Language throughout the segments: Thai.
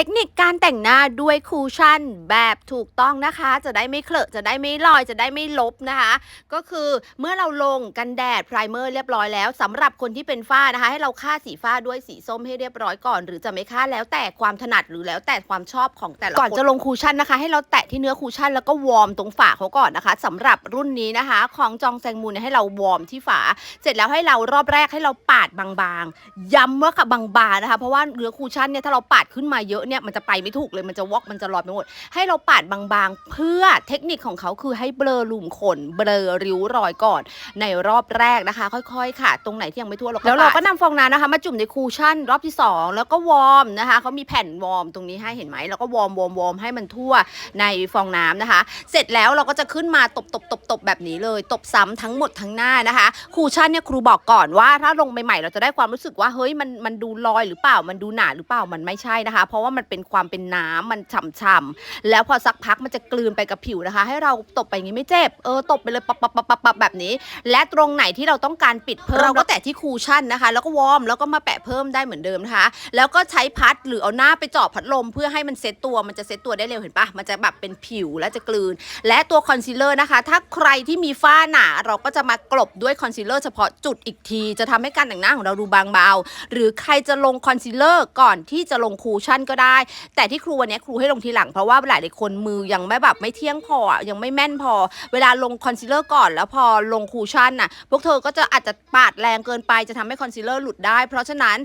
เทคนิคการแต่งหน้าด้วยคูชั่นแบบถูกต้องนะคะ จะได้ไม่เคลอะจะได้ไม่ลอยจะได้ไม่ลบนะคะ ก็คือเมื่อเราลงกันแดดไพรเมอร์เรียบร้อยแล้วสำหรับคนที่เป็นฝ้านะคะ ให้เราฆ่าสีฝ้าด้วยสีส้มให้เรียบร้อยก่อน หรือจะไม่ฆ่าแล้วแต่ความถนัดหรือแล้วแต่ความชอบของแต่ละคนก่อนจะลงคูชั่นนะคะ ให้เราแตะที่เนื้อคูชั่นแล้วก็วอร์มตรงฝาเขาก่อนนะคะสำหรับรุ่นนี้นะคะ ของจองแซงมูนเนี่ยให้เราวอร์มที่ฝา เสร็จแล้วให้เรารอบแรกให้เราปาดบางๆ ย้ำว่าค่ะบางๆนะคะ เพราะว่าเนื้อคูชั่นเนี่ยถ้าเราปาดขึ้นมาเยอะเนี่ยมันจะไปไม่ถูกเลยมันจะวอกมันจะลอยไปหมด ให้เราปาดบางๆ เพื่อเทคนิคของเขาคือให้เบลอหลุมขนเบลอริ้วรอยก่อน ในรอบแรกนะคะ ค่อยๆ ค่ะ ตรงไหนที่ยังไม่ทั่วเราแล้วเราก็นำฟองน้ำนะคะ มาจุ่มในคูชั่นรอบที่ 2 แล้วก็วอร์มนะคะเขามีแผ่นวอร์มตรงนี้ให้เห็นไหมแล้วก็วอร์มวอร์มวอร์มให้มันทั่วในฟองน้ำนะคะ เสร็จแล้วเราก็จะขึ้นมาตบตบตบตบแบบนี้เลย ตบซ้ำทั้งหมดทั้งหน้านะคะ คูชั่นเนี่ยครูบอกก่อนว่าถ้าลงใหม่ๆเราจะได้ความรู้สึกว่าเฮ้ยมันมันดูลอยหรือเปล่ามันดูหนาหรือเปล่ามันไม่ใช่นะคะ เพราะว่ามันเป็นความเป็นน้ำมันฉ่ำๆแล้วพอสักพักมันจะกลืนไปกับผิวนะคะ ให้เราตบไปอย่างนี้ไม่เจ็บเออตบไปเลยปับปับปับปับปับแบบนี้ และตรงไหนที่เราต้องการปิดเพิ่มเราก็แตะที่คูชั่นนะคะ แล้วก็วอร์มแล้วก็มาแปะเพิ่มได้เหมือนเดิมนะคะ แล้วก็ใช้พัดหรือเอาหน้าไปเจาะพัดลม เพื่อให้มันเซ็ตตัวมันจะเซ็ตตัวได้เร็วเห็นปะมันจะแบบเป็นผิวและจะกลืน และตัวคอนซีลเลอร์นะคะ ถ้าใครที่มีฝ้าหนาเราก็จะมากลบด้วยคอนซีลเลอร์เฉพาะจุดอีกที จะทำให้การแต่งหน้าของเราดูบางเบา หรือใครจะลงคอนซีลเลอร์ก่อนที่จะลงคูชั่นก็ได้ แต่ที่ครูวันนี้ครูให้ลงทีหลังเพราะว่าหลายๆคนมือยังไม่แบบไม่เที่ยงพออะยังไม่แม่นพอ เวลาลงคอนซีลเลอร์ก่อน แล้วพอลงคูชั่นน่ะพวกเธอก็จะอาจจะปาดแรงเกินไปจะทำให้คอนซีลเลอร์หลุดได้ เพราะฉะนั้น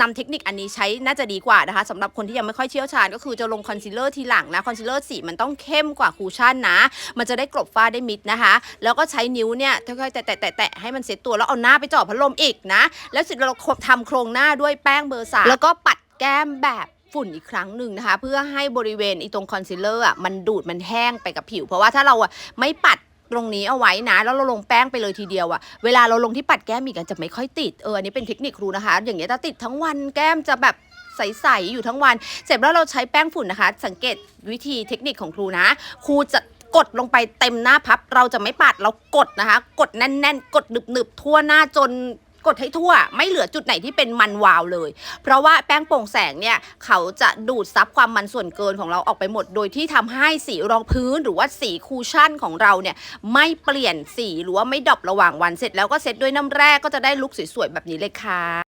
นำเทคนิคอันนี้ใช้น่าจะดีกว่านะคะสำหรับคนที่ยังไม่ค่อยเชี่ยวชาญก็คือจะลงคอนซีลเลอร์ทีหลังนะคอนซีลเลอร์สีมันต้องเข้มกว่าคูชั่นนะ มันจะได้กลบฝ้าได้มิดนะคะ แล้วก็ใช้นิ้วเนี่ยค่อยๆแตะแตะแตะแตะให้มันเซ็ตตัวแล้วเอาหน้าไปจาะพัดลมอีกนะ แล้วเสร็จเราทำโครงหน้าด้วยแป้งเบอร์สามแล้วก็ปัดแก้มแบบ ฝุ่นอีกครั้งหนึ่งนะคะ เพื่อให้บริเวณอีตรงคอนซีลเลอร์อะมันดูดมันแห้งไปกับผิว เพราะว่าถ้าเราอะไม่ปัดตรงนี้เอาไว้นะ แล้วเราลงแป้งไปเลยทีเดียวอะเวลาเราลงที่ปัดแก้มอีกอะจะไม่ค่อยติดเอออันนี้เป็นเทคนิคครูนะคะ อย่างเงี้ยถ้าติดทั้งวันแก้มจะแบบใสๆอยู่ทั้งวัน เสร็จแล้วเราใช้แป้งฝุ่นนะคะ สังเกตวิธีเทคนิคของครูนะ ครูจะกดลงไปเต็มหน้าพับ เราจะไม่ปัดเรากดนะคะ กดแน่นๆ กดหนึบๆทั่วหน้าจน กดให้ทั่ว ไม่เหลือจุดไหนที่เป็นมันวาวเลย เพราะว่าแป้งโปร่งแสงเนี่ยเขาจะดูดซับความมันส่วนเกินของเราออกไปหมด โดยที่ทำให้สีรองพื้นหรือว่าสีคูชั่นของเราเนี่ยไม่เปลี่ยนสีหรือว่าไม่ดรอประหว่างวันเสร็จแล้วก็เซ็ตด้วยน้ำแร่ก็จะได้ลุคสวยๆแบบนี้เลยค่ะ